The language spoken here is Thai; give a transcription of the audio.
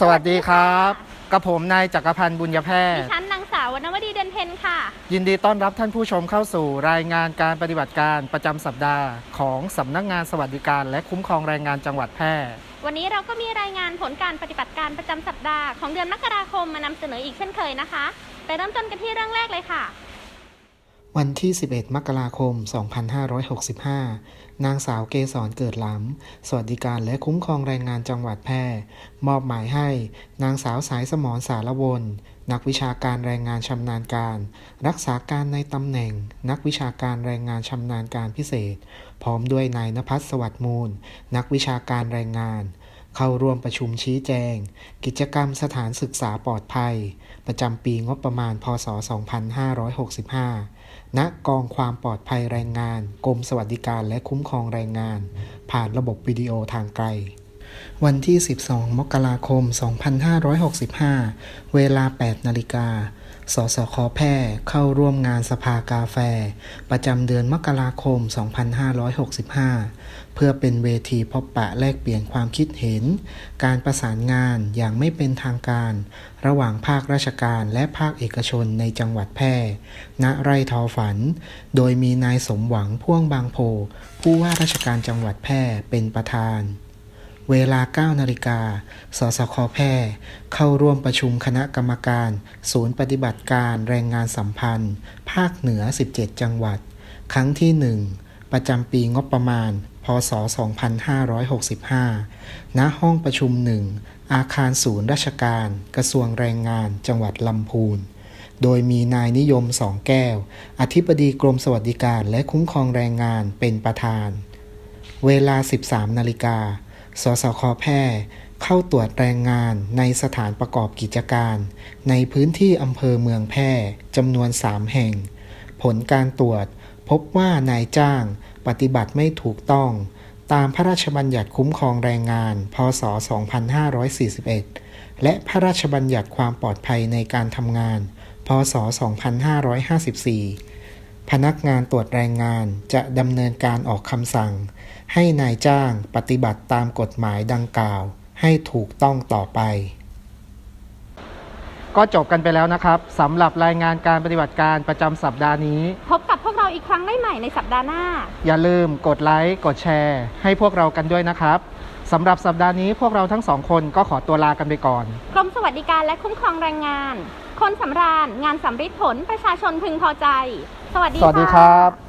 สวัสดีครับกับผมนายจักรพันธ์บุญยแพทดิย์ฉันนางสาววรรณวดีเดนเพนค่ะ ยินดีต้อนรับท่านผู้ชมเข้าสู่รายงานการปฏิบัติการประจำสัปดาห์ ของสำนักงานสวัสดิการ และคุ้มครองแรงงานจังหวัดแพร่วันนี้เราก็มีรายงานผลการปฏิบัติการประจำสัปดาห์ของเดือนมกราคมมานำเสนออีกเช่นเคยนะคะ ไปเริ่มต้นกันที่เรื่องแรกเลยค่ะ วันที่ 11 มกราคม 2565 นางสาวเกษรเกิดล้ำ สวัสดิการและคุ้มครองแรงงานจังหวัดแพร่ มอบหมายให้ นางสาวสายสมรสารวน นักวิชาการแรงงานชำนาญการ รักษาการในตำแหน่ง นักวิชาการแรงงานชำนาญการพิเศษ พร้อมด้วยนายนภัสสวัสดิ์มูล นักวิชาการแรงงาน เข้าร่วมประชุมชี้แจง กิจกรรมสถานศึกษาปลอดภัย ประจำปีงบประมาณ พศ 2565 ณกองความปลอดภัยแรงงาน กรมสวัสดิการและคุ้มครองแรงงาน ผ่านระบบวิดีโอทางไกล วันที่ 12 มกราคม 2565 เวลา 8 นาฬิกา สสคแพร่เข้าร่วมงานสภากาแฟ ประจำเดือนมกราคม 2565 เพื่อเป็นเวทีพบปะแลกเปลี่ยนความคิดเห็น การประสานงานอย่างไม่เป็นทางการ ระหว่างภาคราชการและภาคเอกชนในจังหวัดแพร่ ณ ไร่ทอฝัน โดยมีนายสมหวังพ่วงบางโพ ผู้ว่าราชการจังหวัดแพร่เป็นประธาน เวลา 9 นาฬิกา สสคแพร่เข้าร่วมประชุมคณะกรรมการ ศูนย์ปฏิบัติการแรงงานสัมพันธ์ ภาคเหนือ 17 จังหวัด ครั้งที่ 1 ประจำปีงบประมาณ พศ 2565 ณ ห้องประชุม 1 อาคารศูนย์ราชการ กระทรวงแรงงาน จังหวัดลำพูน โดยมีนายนิยมสองแก้ว อธิบดีกรมสวัสดิการและคุ้มครองแรงงานเป็นประธาน เวลา 13 นาฬิกา สสคแพร่เข้าตรวจแรงงานในสถานประกอบกิจการ ในพื้นที่อำเภอเมืองแพร่จำนวน 3 แห่ง ผลการตรวจพบว่านายจ้างปฏิบัติไม่ถูกต้อง ตามพระราชบัญญัติคุ้มครองแรงงาน พศ 2541 และพระราชบัญญัติความปลอดภัยในการทำงาน พศ 2554 พนักงานตรวจแรงงานจะดำเนินการออกคำสั่ง ให้นายจ้างปฏิบัติตามกฎหมายดังกล่าว ให้ถูกต้องต่อไป ก็จบกันไปแล้วนะครับสำหรับรายงานการปฏิบัติการประจำสัปดาห์นี้ พบกับพวกเราอีกครั้งได้ใหม่ในสัปดาห์หน้า อย่าลืมกดไลค์กดแชร์ ให้พวกเรากันด้วยนะครับสำหรับสัปดาห์นี้พวกเราทั้งสองคนก็ขอตัวลากันไปก่อน กรมสวัสดิการและคุ้มครองแรงงาน คนสำราญงานสำริดผลประชาชนพึงพอใจ สวัสดีสวัสดีครับ